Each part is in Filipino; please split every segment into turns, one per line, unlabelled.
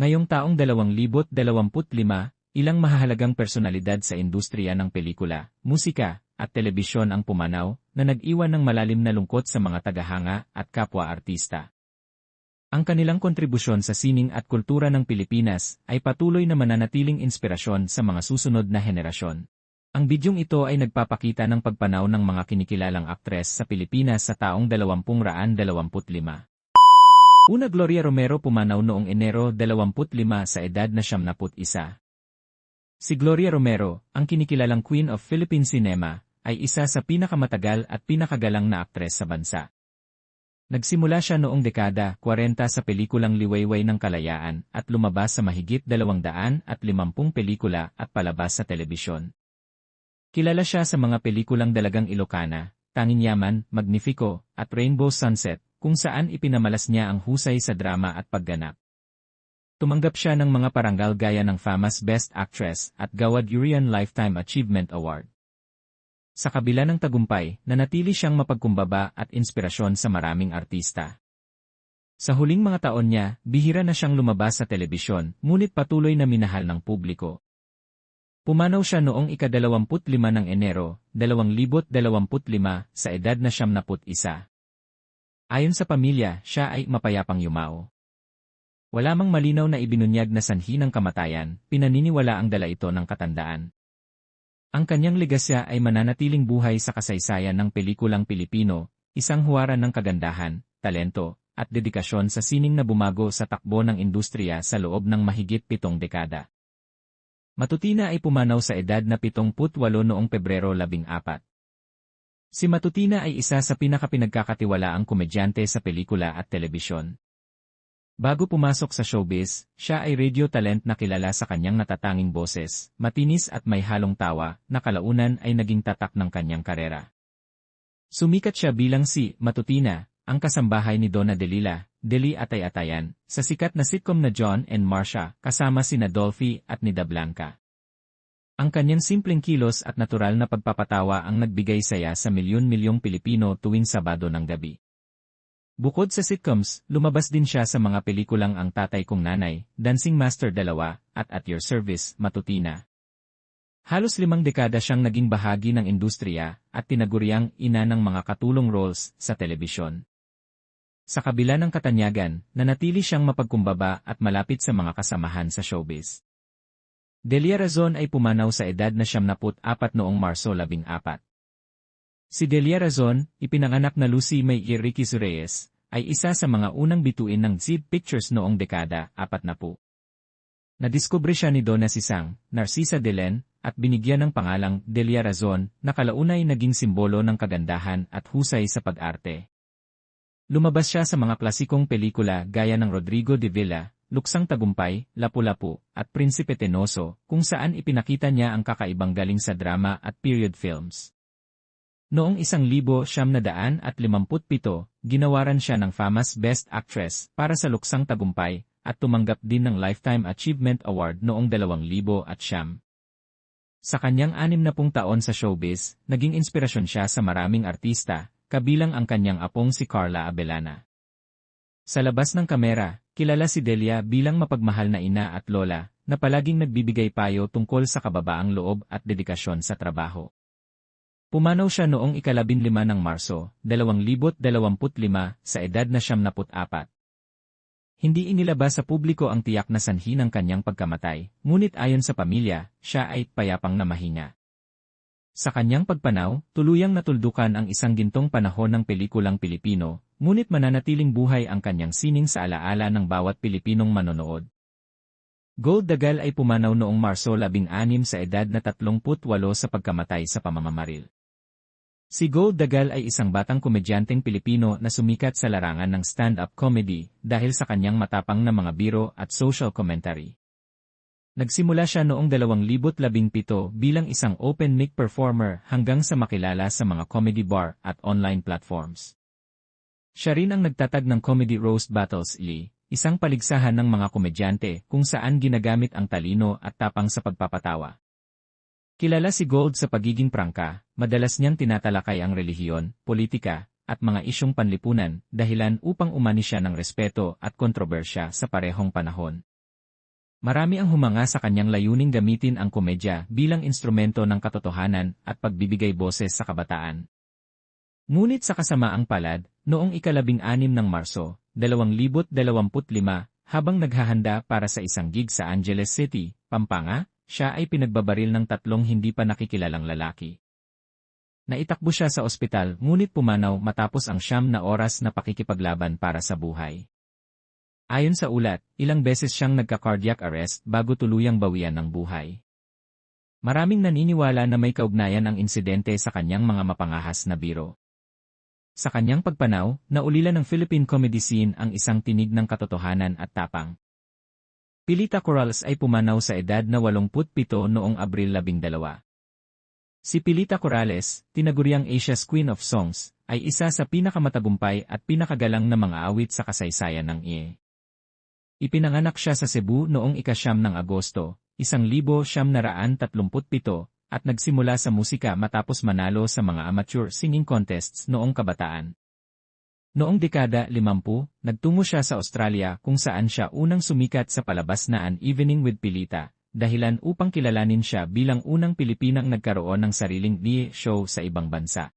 Ngayong taong 2025, ilang mahahalagang personalidad sa industriya ng pelikula, musika, at telebisyon ang pumanaw na nag-iwan ng malalim na lungkot sa mga tagahanga at kapwa-artista. Ang kanilang kontribusyon sa sining at kultura ng Pilipinas ay patuloy na mananatiling inspirasyon sa mga susunod na henerasyon. Ang bidyong ito ay nagpapakita ng pagpanaw ng mga kinikilalang aktres sa Pilipinas sa taong 2025. Una Gloria Romero pumanaw noong Enero 25 sa edad na 71. Si Gloria Romero, ang kinikilalang Queen of Philippine Cinema, ay isa sa pinakamatagal at pinakagalang na aktres sa bansa. Nagsimula siya noong dekada 40 sa pelikulang Liwayway ng Kalayaan at lumabas sa mahigit 250 pelikula at palabas sa telebisyon. Kilala siya sa mga pelikulang Dalagang Ilocana, Tanging Yaman, Magnifico, at Rainbow Sunset, kung saan ipinamalas niya ang husay sa drama at pagganap. Tumanggap siya ng mga parangal gaya ng FAMAS Best Actress at Gawad Urian Lifetime Achievement Award. Sa kabila ng tagumpay, nanatili siyang mapagkumbaba at inspirasyon sa maraming artista. Sa huling mga taon niya, bihira na siyang lumabas sa telebisyon, ngunit patuloy na minahal ng publiko. Pumanaw siya noong ika-25 ng Enero, 2025 sa edad na 71. Ayon sa pamilya, siya ay mapayapang yumao. Wala mang malinaw na ibinunyag na sanhi ng kamatayan, pinaniniwala ang dala ito ng katandaan. Ang kanyang legasya ay mananatiling buhay sa kasaysayan ng pelikulang Pilipino, isang huwaran ng kagandahan, talento, at dedikasyon sa sining na bumago sa takbo ng industriya sa loob ng mahigit pitong dekada. Matutina ay pumanaw sa edad na 78 noong Pebrero 14. Si Matutina ay isa sa pinakapinagkakatiwalaang komedyante sa pelikula at telebisyon. Bago pumasok sa showbiz, siya ay radio talent na kilala sa kanyang natatanging boses, matinis at may halong tawa, na kalaunan ay naging tatak ng kanyang karera. Sumikat siya bilang si Matutina, ang kasambahay ni Donna Delila, Deli Atay-Atayan, sa sikat na sitcom na John and Marcia, kasama sina Dolphy at Nida Blanca. Ang kanyang simpleng kilos at natural na pagpapatawa ang nagbigay saya sa milyon-milyong Pilipino tuwing Sabado ng gabi. Bukod sa sitcoms, lumabas din siya sa mga pelikulang Ang Tatay Kong Nanay, Dancing Master 2, at At Your Service, Matutina. Halos limang dekada siyang naging bahagi ng industriya at tinaguriang ina ng mga katulong roles sa telebisyon. Sa kabila ng katanyagan, nanatili siyang mapagkumbaba at malapit sa mga kasamahan sa showbiz. Delia Razon ay pumanaw sa edad na 74 noong Marso 14. Si Delia Razon, ipinanganak na Lucy May Enriquez Reyes, ay isa sa mga unang bituin ng Zid Pictures noong dekada 40. Nadiskubre siya ni Donna Sisang, Narcisa Delen, at binigyan ng pangalang Delia Razon na kalaunay naging simbolo ng kagandahan at husay sa pag-arte. Lumabas siya sa mga klasikong pelikula gaya ng Rodrigo de Villa, Luksang Tagumpay, Lapu-Lapu, at Prinsipe Tenoso, kung saan ipinakita niya ang kakaibang galing sa drama at period films. Noong isang libo siyam na daan at limamput pito, ginawaran siya ng FAMAS Best Actress para sa Luksang Tagumpay at tumanggap din ng Lifetime Achievement Award noong dalawang libo at siyam. Sa kanyang anim na pung taon sa showbiz, naging inspirasyon siya sa maraming artista, kabilang ang kanyang apong si Carla Abelana. Sa labas ng kamera, Kilala si Delia bilang mapagmahal na ina at lola, na palaging nagbibigay payo tungkol sa kababaang loob at dedikasyon sa trabaho. Pumanaw siya noong ikalabin lima ng Marso, 2025 sa edad na siyam apat. Hindi inilabas sa publiko ang tiyak na sanhi ng kanyang pagkamatay, ngunit ayon sa pamilya, siya ay payapang na mahinga. Sa kanyang pagpanaw, tuluyang natuldukan ang isang gintong panahon ng pelikulang Pilipino, ngunit mananatiling buhay ang kanyang sining sa alaala ng bawat Pilipinong manonood. Gold Dagal ay pumanaw noong Marso 16 sa edad na 38 sa pagkamatay sa pamamamaril. Si Gold Dagal ay isang batang komedyanteng Pilipino na sumikat sa larangan ng stand-up comedy dahil sa kanyang matapang na mga biro at social commentary. Nagsimula siya noong 2017 bilang isang open mic performer hanggang sa makilala sa mga comedy bar at online platforms. Siya rin ang nagtatag ng Comedy Roast Battles Lee, isang paligsahan ng mga komedyante kung saan ginagamit ang talino at tapang sa pagpapatawa. Kilala si Gold sa pagiging prangka, madalas niyang tinatalakay ang relihiyon, politika, at mga isyong panlipunan, dahilan upang umani siya ng respeto at kontrobersya sa parehong panahon. Marami ang humanga sa kanyang layuning gamitin ang komedya bilang instrumento ng katotohanan at pagbibigay boses sa kabataan. Ngunit sa kasamaang palad, noong ikalabing anim ng Marso, 2025, habang naghahanda para sa isang gig sa Angeles City, Pampanga, siya ay pinagbabaril ng tatlong hindi pa nakikilalang lalaki. Naitakbo siya sa ospital ngunit pumanaw matapos ang siyam na oras na pakikipaglaban para sa buhay. Ayon sa ulat, ilang beses siyang nagka-cardiac arrest bago tuluyang bawian ng buhay. Maraming naniniwala na may kaugnayan ang insidente sa kanyang mga mapangahas na biro. Sa kanyang pagpanaw, naulila ng Philippine comedy scene ang isang tinig ng katotohanan at tapang. Pilita Corrales ay pumanaw sa edad na 87 noong Abril 12. Si Pilita Corrales, tinaguriang Asia's Queen of Songs, ay isa sa pinakamatagumpay at pinakagalang na mga awit sa kasaysayan ng IE. Ipinanganak siya sa Cebu noong ikasyam ng Agosto, 1937 at nagsimula sa musika matapos manalo sa mga amateur singing contests noong kabataan. Noong dekada 50, nagtungo siya sa Australia kung saan siya unang sumikat sa palabas na An Evening with Pilita, dahilan upang kilalanin siya bilang unang Pilipinang nagkaroon ng sariling DIE show sa ibang bansa.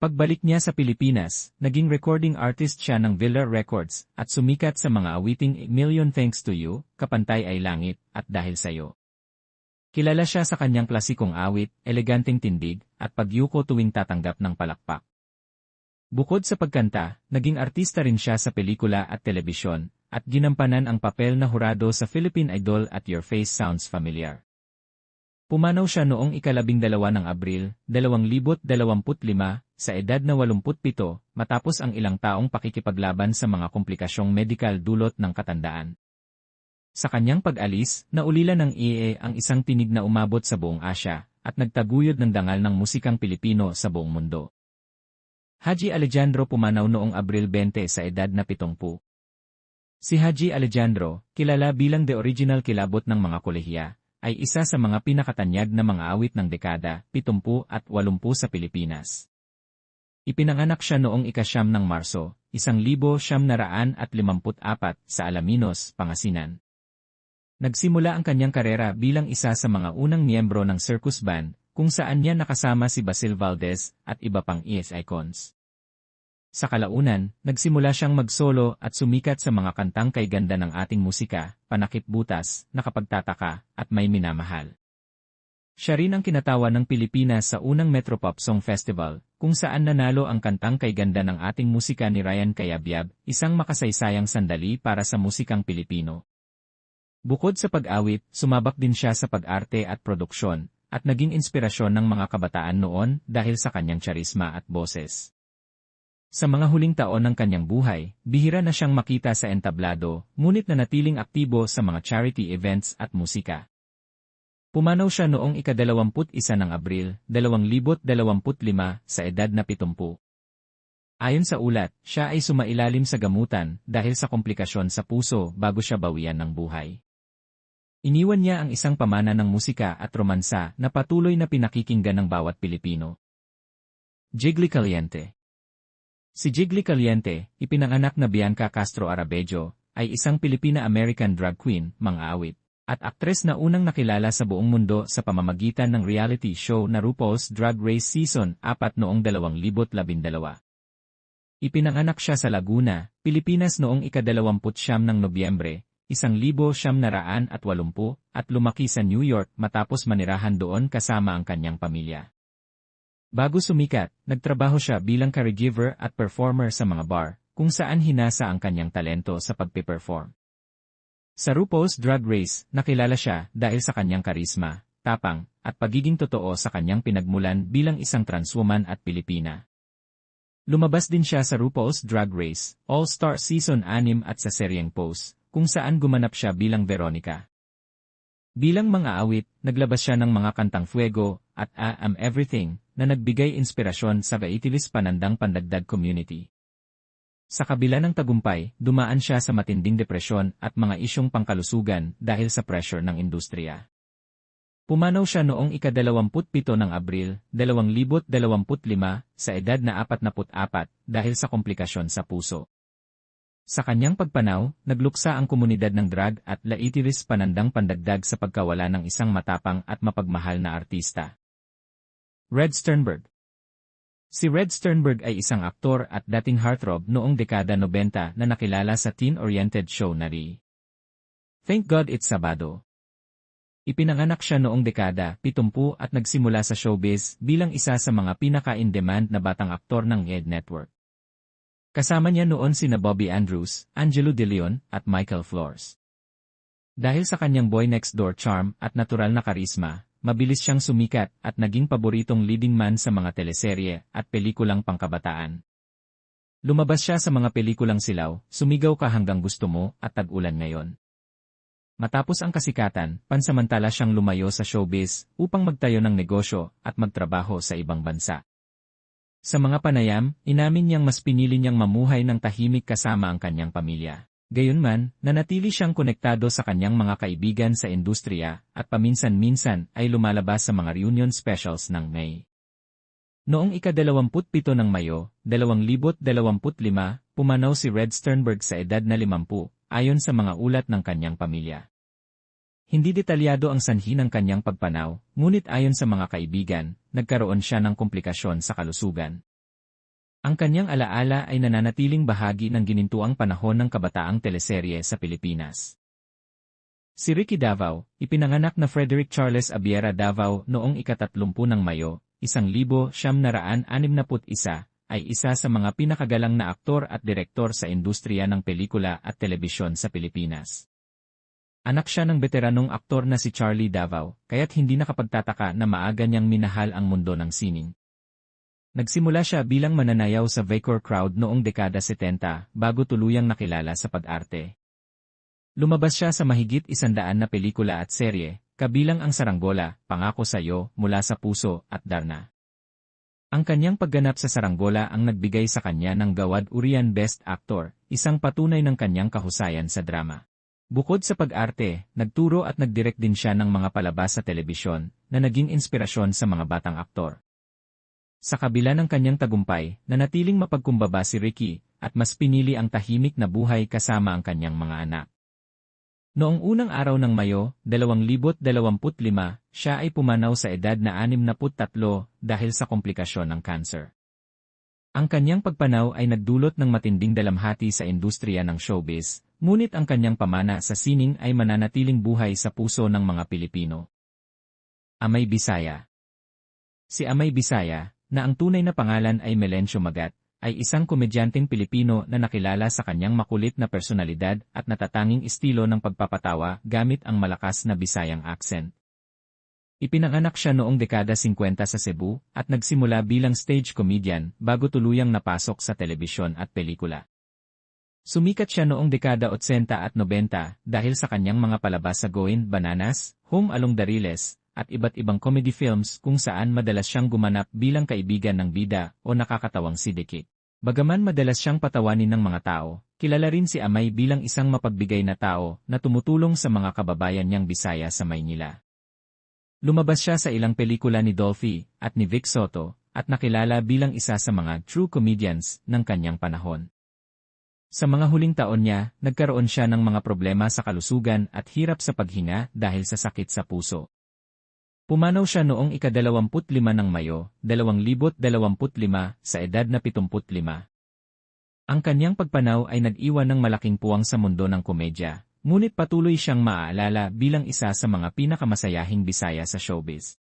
Pagbalik niya sa Pilipinas, naging recording artist siya ng Villa Records at sumikat sa mga awiting Million Thanks to You, Kapantay ay Langit, at Dahil Sa'yo. Kilala siya sa kanyang klasikong awit, eleganteng tindig, at pagyuko tuwing tatanggap ng palakpak. Bukod sa pagkanta, naging artista rin siya sa pelikula at telebisyon, at ginampanan ang papel na hurado sa Philippine Idol at Your Face Sounds Familiar. Pumanaw siya noong ikalabing dalawa ng Abril, 2025, sa edad na 87, matapos ang ilang taong pakikipaglaban sa mga komplikasyong medikal dulot ng katandaan. Sa kanyang pag-alis, naulila ng EA ang isang tinig na umabot sa buong Asya, at nagtaguyod ng dangal ng musikang Pilipino sa buong mundo. Haji Alejandro pumanaw noong Abril 20 sa edad na 70. Si Haji Alejandro, kilala bilang the original kilabot ng mga kolehiya, ay isa sa mga pinakatanyag na mga awit ng dekada, 70 at 80 sa Pilipinas. Ipinanganak siya noong ikasyam ng Marso, 1954 sa Alaminos, Pangasinan. Nagsimula ang kanyang karera bilang isa sa mga unang miyembro ng circus band, kung saan niya nakasama si Basil Valdez at iba pang ES icons. Sa kalaunan, nagsimula siyang magsolo at sumikat sa mga kantang kay ganda ng ating musika, panakip butas, nakapagtataka, at may minamahal. Siya rin ang kinatawa ng Pilipinas sa unang Metropop Song Festival, kung saan nanalo ang kantang kay ganda ng ating musika ni Ryan Kayabyab, isang makasaysayang sandali para sa musikang Pilipino. Bukod sa pag-awit, sumabak din siya sa pag-arte at produksyon, at naging inspirasyon ng mga kabataan noon dahil sa kanyang charisma at boses. Sa mga huling taon ng kanyang buhay, bihira na siyang makita sa entablado, ngunit nanatiling aktibo sa mga charity events at musika. Pumanaw siya noong ika-21 ng Abril, 2025 sa edad na 70. Ayon sa ulat, siya ay sumailalim sa gamutan dahil sa komplikasyon sa puso bago siya bawian ng buhay. Iniwan niya ang isang pamana ng musika at romansa na patuloy na pinakikinggan ng bawat Pilipino. Jiggly Caliente Si Jiggly Caliente, ipinanganak na Bianca Castro Arabejo, ay isang Pilipina-American drag queen, mang-awit, at aktres na unang nakilala sa buong mundo sa pamamagitan ng reality show na RuPaul's Drag Race Season 4 noong 2012. Ipinanganak siya sa Laguna, Pilipinas noong ika-29 ng Nobyembre, 1980 at lumaki sa New York matapos manirahan doon kasama ang kanyang pamilya. Bago sumikat, nagtrabaho siya bilang caregiver at performer sa mga bar, kung saan hinasa ang kanyang talento sa pagpiperform. Sa RuPaul's Drag Race, nakilala siya dahil sa kanyang karisma, tapang, at pagiging totoo sa kanyang pinagmulan bilang isang transwoman at Pilipina. Lumabas din siya sa RuPaul's Drag Race, All-Star Season 6 at sa seryeng Pose, kung saan gumanap siya bilang Veronica. Bilang mga awit, naglabas siya ng mga kantang Fuego at I Am Everything na nagbigay inspirasyon sa Gaitilis Panandang Pandagdag Community. Sa kabila ng tagumpay, dumaan siya sa matinding depresyon at mga isyong pangkalusugan dahil sa pressure ng industriya. Pumanaw siya noong ika-27 ng Abril, 2025 sa edad na 44 dahil sa komplikasyon sa puso. Sa kanyang pagpanaw, nagluksa ang komunidad ng drag at laitiris panandang pandagdag sa pagkawala ng isang matapang at mapagmahal na artista. Red Sternberg Si Red Sternberg ay isang aktor at dating heartthrob noong dekada 90 na nakilala sa teen-oriented show na Ri. Thank God It's Sabado. Ipinanganak siya noong dekada 70 at nagsimula sa showbiz bilang isa sa mga pinaka-in-demand na batang aktor ng ED Network. Kasama niya noon sina Bobby Andrews, Angelo De Leon, at Michael Flores. Dahil sa kanyang boy next door charm at natural na karisma, mabilis siyang sumikat at naging paboritong leading man sa mga teleserye at pelikulang pangkabataan. Lumabas siya sa mga pelikulang silaw, Sumigaw ka hanggang gusto mo at Tag-ulan ngayon. Matapos ang kasikatan, pansamantala siyang lumayo sa showbiz upang magtayo ng negosyo at magtrabaho sa ibang bansa. Sa mga panayam, inamin niyang mas pinili niyang mamuhay ng tahimik kasama ang kanyang pamilya. Gayunman, nanatili siyang konektado sa kanyang mga kaibigan sa industriya at paminsan-minsan ay lumalabas sa mga reunion specials ng May. Noong ika-27 ng Mayo, 2025, pumanaw si Red Sternberg sa edad na 50, ayon sa mga ulat ng kanyang pamilya. Hindi detalyado ang sanhi ng kanyang pagpanaw, ngunit ayon sa mga kaibigan, nagkaroon siya ng komplikasyon sa kalusugan. Ang kanyang alaala ay nananatiling bahagi ng ginintuang panahon ng kabataang teleserye sa Pilipinas. Si Ricky Davao, ipinanganak na Frederick Charles Abiera Davao noong ikatatlumpu ng Mayo, 1961, ay isa sa mga pinakagalang na aktor at direktor sa industriya ng pelikula at telebisyon sa Pilipinas. Anak siya ng veteranong aktor na si Charlie Davao, kaya't hindi nakapagtataka na maaga niyang minahal ang mundo ng sining. Nagsimula siya bilang mananayaw sa Vacor crowd noong dekada 70 bago tuluyang nakilala sa pag-arte. Lumabas siya sa mahigit isandaan na pelikula at serye, kabilang ang Saranggola, Pangako Sa'yo, Mula sa Puso, at Darna. Ang kanyang pagganap sa Saranggola ang nagbigay sa kanya ng Gawad Urian Best Actor, isang patunay ng kanyang kahusayan sa drama. Bukod sa pag-arte, nagturo at nagdirect din siya ng mga palabas sa telebisyon na naging inspirasyon sa mga batang aktor. Sa kabila ng kanyang tagumpay, nanatiling mapagkumbaba si Ricky at mas pinili ang tahimik na buhay kasama ang kanyang mga anak. Noong unang araw ng Mayo, 2025, siya ay pumanaw sa edad na 63 dahil sa komplikasyon ng cancer. Ang kanyang pagpanaw ay nagdulot ng matinding dalamhati sa industriya ng showbiz, ngunit ang kanyang pamana sa sining ay mananatiling buhay sa puso ng mga Pilipino. Amay Bisaya Si Amay Bisaya, na ang tunay na pangalan ay Melencio Magat, ay isang komedyanteng Pilipino na nakilala sa kanyang makulit na personalidad at natatanging estilo ng pagpapatawa gamit ang malakas na Bisayang accent. Ipinanganak siya noong dekada 50 sa Cebu at nagsimula bilang stage comedian bago tuluyang napasok sa telebisyon at pelikula. Sumikat siya noong dekada 80 at 90 dahil sa kanyang mga palabas sa Goin Bananas, Home Along Dariles, at iba't ibang comedy films kung saan madalas siyang gumanap bilang kaibigan ng bida o nakakatawang sidikit. Bagaman madalas siyang patawanin ng mga tao, kilala rin si Amay bilang isang mapagbigay na tao na tumutulong sa mga kababayan niyang Bisaya sa Maynila. Lumabas siya sa ilang pelikula ni Dolphy at ni Vic Soto at nakilala bilang isa sa mga true comedians ng kanyang panahon. Sa mga huling taon niya, nagkaroon siya ng mga problema sa kalusugan at hirap sa paghinga dahil sa sakit sa puso. Pumanaw siya noong ika-25 ng Mayo, 2025 sa edad na 75. Ang kanyang pagpanaw ay nag-iwan ng malaking puwang sa mundo ng komedya, Ngunit patuloy siyang maaalala bilang isa sa mga pinakamasayahing Bisaya sa showbiz.